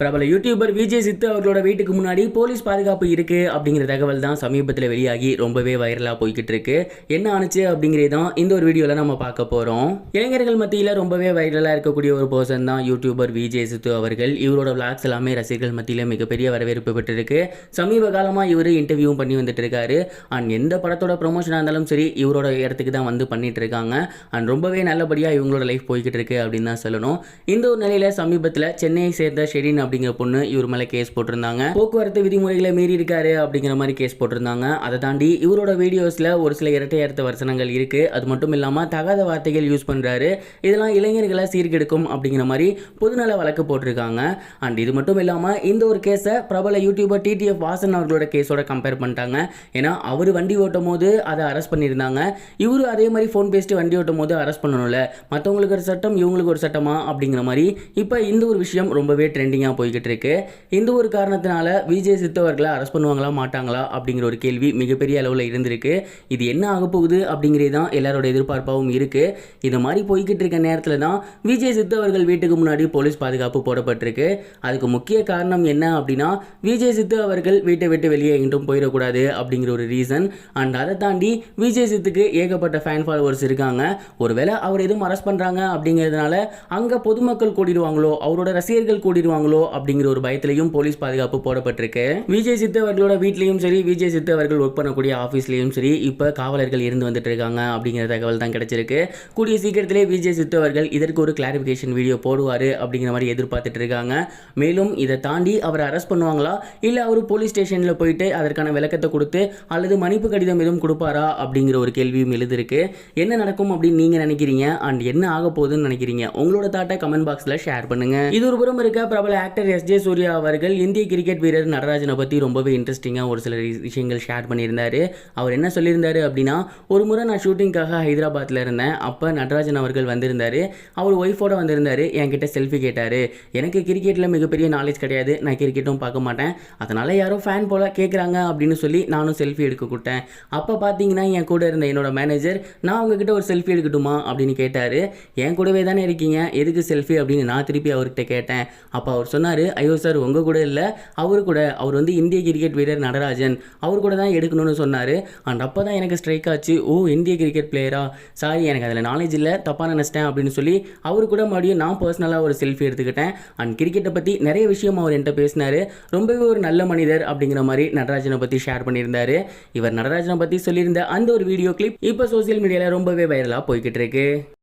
பிரபல யூடியூபர் விஜய் சித்து அவர்களோட வீட்டுக்கு முன்னாடி போலீஸ் பாதுகாப்பு இருக்கு அப்படிங்கிற தகவல் தான் சமீபத்தில் வெளியாகி ரொம்பவே வைரலாக போய்கிட்டு இருக்கு. என்ன ஆணுச்சு அப்படிங்கிறது தான் இந்த ஒரு வீடியோவில் நம்ம பார்க்க போகிறோம் இளைஞர்கள் மத்தியில் ரொம்பவே வைரலாக இருக்கக்கூடிய ஒரு பர்சன் தான் யூடியூபர் விஜய் சித்து அவர்கள். இவரோட விளாக்ஸ் எல்லாமே ரசிகர்கள் மத்தியில் மிகப்பெரிய வரவேற்பு பெற்றிருக்கு. சமீப காலமாக இவர் இன்டர்வியூவும் பண்ணி வந்துட்டு இருக்காரு. அண்ட் எந்த படத்தோட ப்ரொமோஷனாக இருந்தாலும் சரி இவரோட இடத்துக்கு தான் வந்து பண்ணிட்டு இருக்காங்க. அண்ட் ரொம்பவே நல்லபடியாக இவங்களோட லைஃப் போய்கிட்டு இருக்கு அப்படின்னு தான் சொல்லணும். இந்த ஒரு நிலையில் சமீபத்தில் சென்னையை சேர்ந்த ஷெரின் அப்படிங்கிற பொண்ணு இவர் மேலே கேஸ் போட்டிருந்தாங்க. போக்குவரத்து விதிமுறைகளை மீறி இருக்காரு அப்படிங்கிற மாதிரி கேஸ் போட்டிருந்தாங்க. அதை தாண்டி இவரோட வீடியோஸில் ஒரு சில இரட்டை அர்த்த வசனங்கள் இருக்கு. அது மட்டும் இல்லாமல் தகாத வார்த்தைகள் யூஸ் பண்ணுறாரு இதெல்லாம் இளைஞர்களை சீர்கெடுக்கும் அப்படிங்கிற மாதிரி பொதுநல வழக்கு போட்டிருக்காங்க. அண்ட் இது மட்டும் இல்லாமல் இந்த ஒரு கேஸை பிரபல யூடியூபர் டிடிஎஃப் வாசன் அவர்களோட கேஸோட கம்பேர் பண்ணிட்டாங்க. ஏன்னா அவர் வண்டி ஓட்டும் போது அதை அரெஸ்ட் பண்ணியிருந்தாங்க. இவரு அதே மாதிரி ஃபோன் பேசிட்டு வண்டி ஓட்டும் போது அரெஸ்ட் பண்ணணும்ல. மற்றவங்களுக்கு ஒரு சட்டம் இவங்களுக்கு ஒரு சட்டமா அப்படிங்கிற மாதிரி இப்போ இந்த ஒரு விஷயம் ரொம்பவே ட்ரெண்டிங்காக போய்கிட்டு இருக்கு இந்த ஒரு காரணத்தினால விஜய் சித்து அவர்களை அரெஸ்ட் பண்ணுவாங்களா மாட்டாங்களா அப்படிங்கிற ஒரு கேள்வி மிகப்பெரிய அளவில் இருந்திருக்கு. இது என்ன ஆக போகுது அப்படிங்கிறது தான் எல்லாரோட எதிர்பார்ப்பாகவும் இருக்கு. இது மாதிரி போய்கிட்டு இருக்க நேரத்தில் தான் விஜய் சித்து அவர்கள் வீட்டுக்கு முன்னாடி போலீஸ் பாதுகாப்பு போடப்பட்டிருக்கு. அதுக்கு முக்கிய காரணம் என்ன அப்படின்னா விஜய் சித்து அவர்கள் வீட்டை விட்டு வெளியே எங்கிட்டும் போயிடக்கூடாது அப்படிங்கிற ஒரு ரீசன் அண்ட் அதை தாண்டி விஜய் சித்துக்கு ஏகப்பட்ட ஃபேன் ஃபாலோவர்ஸ் இருக்காங்க. ஒருவேளை அவர் எதுவும் அரெஸ்ட் பண்ணுறாங்க அப்படிங்கிறதுனால அங்கே பொதுமக்கள் கூடிடுவாங்களோ அவரோட ரசிகர்கள் கூடிடுவாங்களோ அப்படிங்கிற ஒரு பயத்திலையும் போலீஸ் பாதுகாப்பு போடப்பட்டிருக்கு. விஜய் சித்து அவர்களோட வீட்லேயும் சரி விஜய் சித்து அவர்கள் ஒர்க் பண்ணக்கூடிய ஆஃபீஸ்லையும் சரி இப்போ காவலர்கள் இருந்து வந்துட்டு இருக்காங்க அப்படிங்கிற தகவல் தான் கிடைச்சிருக்கு. கூடிய சீக்கிரத்திலே விஜய் சித்து அவர்கள் இதற்கு ஒரு கிளாரிஃபிகேஷன் வீடியோ போடுவார் அப்படிங்கிற மாதிரி எதிர்பார்த்துட்டு இருக்காங்க. மேலும் இதை தாண்டி அவரை அரெஸ்ட் பண்ணுவாங்களா? இல்லை அவர் போலீஸ் ஸ்டேஷனில் போயிட்டு அதற்கான விளக்கத்தை கொடுத்து அல்லது மன்னிப்பு கடிதம் எதுவும் கொடுப்பாரா அப்படிங்கிற ஒரு கேள்வியும் எழுதிருக்கு. என்ன நடக்கும் அப்படின்னு நீங்கள் நினைக்கிறீங்க? அண்ட் என்ன ஆக போகுதுன்னு நினைக்கிறீங்க? உங்களோட தாட்டை கமெண்ட் பாக்ஸில் ஷேர் பண்ணுங்க. இது ஒரு புறம் இருக்க பிரபல ஆக்டர் எஸ் ஜே சூர்யா அவர்கள் இந்திய கிரிக்கெட் வீரர் நடராஜனை பற்றி ரொம்பவே இன்ட்ரெஸ்டிங்காக ஒரு சில விஷயங்கள் ஷேர் பண்ணியிருந்தாரு. அவர் என்ன சொல்லியிருந்தார் அப்படின்னா ஒரு முறை நான் ஷூட்டிங்காக ஹைதராபாத்தில் இருந்தேன். அப்போ நடராஜன் அவர்கள் வந்திருந்தார். அவர் ஒய்ஃபோட வந்திருந்தார். என்கிட்ட செல்ஃபி கேட்டார். எனக்கு கிரிக்கெட்டில் மிகப்பெரிய நாலேஜ் கிடையாது. நான் கிரிக்கெட்டும் பார்க்க மாட்டேன். அதனால் யாரோ ஃபேன் போல் கேட்குறாங்க அப்படின்னு சொல்லி நானும் செல்ஃபி எடுக்க கொடுத்தேன் அப்போ பார்த்தீங்கன்னா என் கூட இருந்த என்னோட மேனேஜர் நான் உங்ககிட்ட ஒரு செல்ஃபி எடுக்கட்டுமா? அப்படின்னு கேட்டார். என் கூடவே தானே இருக்கீங்க. எதுக்கு செல்ஃபி அப்படின்னு நான் திருப்பி அவர்கிட்ட கேட்டேன். அப்போ அவர் சொன்னார் ஐயோ சார் உங்கள் கூட இல்லை. அவர் கூட அவர் வந்து இந்திய கிரிக்கெட் வீரர் நடராஜன். அவர் கூட தான் எடுக்கணும்னு சொன்னார். அண்ட் அப்போ தான் எனக்கு ஸ்ட்ரைக் ஆச்சு. ஓ இந்திய கிரிக்கெட் பிளேயரா சாரி எனக்கு அதில் நாலேஜ் இல்லை. தப்பாக நினச்சிட்டேன் அப்படின்னு சொல்லி அவர் கூட மறுபடியும் நான் பர்சனலாக ஒரு செல்ஃபி எடுத்துக்கிட்டேன். அண்ட் கிரிக்கெட்டை பற்றி நிறைய விஷயம் அவர் என்கிட்ட பேசினார். ரொம்பவே ஒரு நல்ல மனிதர் அப்படிங்கிற மாதிரி நடராஜனை பற்றி ஷேர் பண்ணியிருந்தார். இவர் நடராஜனை பற்றி சொல்லியிருந்த அந்த ஒரு வீடியோ கிளிப் இப்போ சோஷியல் மீடியாவில் ரொம்பவே வைரலாக போய்கிட்டு இருக்கு.